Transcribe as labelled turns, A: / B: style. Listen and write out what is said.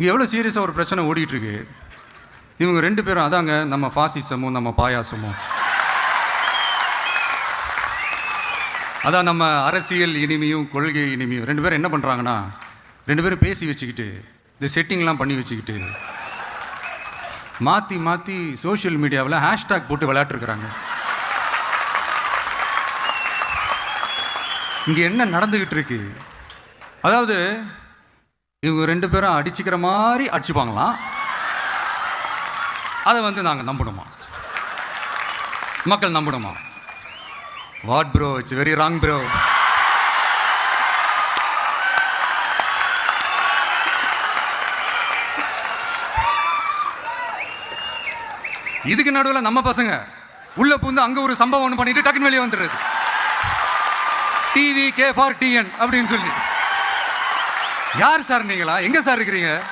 A: இங்கே எவ்வளோ சீரியஸாக ஒரு பிரச்சனை ஓடிட்டு இருக்கு இவங்க ரெண்டு பேரும் அதாங்க நம்ம ஃபாசிசமும் நம்ம பாயாசமும் அதான் நம்ம அரசியல் இனிமையும் கொள்கை இனிமையும். ரெண்டு பேரும் என்ன பண்ணுறாங்கன்னா ரெண்டு பேரும் பேசி வச்சுக்கிட்டு இந்த செட்டிங்லாம் பண்ணி வச்சுக்கிட்டு மாற்றி மாற்றி சோஷியல் மீடியாவில் ஹேஷ்டேக் போட்டு விளையாட்டுருக்குறாங்க. இங்கே என்ன நடந்துக்கிட்டு இருக்கு அதாவது இவங்க ரெண்டு பேரும் அடிச்சுக்கிற மாதிரி அடிச்சுப்பாங்களாம். அதை வந்து நாங்கள் நம்பணுமா மக்கள் நம்பணுமா what bro it's very wrong bro இதுக்கு நடுவில் நம்ம பசங்க உள்ள பூந்து அங்கே ஒரு சம்பவம் ஒன்று பண்ணிட்டு டக்குன்னு வெளியே வந்துடுறது. டிவி கே ஃபார் டிஎன் அப்படின்னு சொல்லி. யார் சார் நீங்களா? எங்க சார் இருக்கிறீங்க?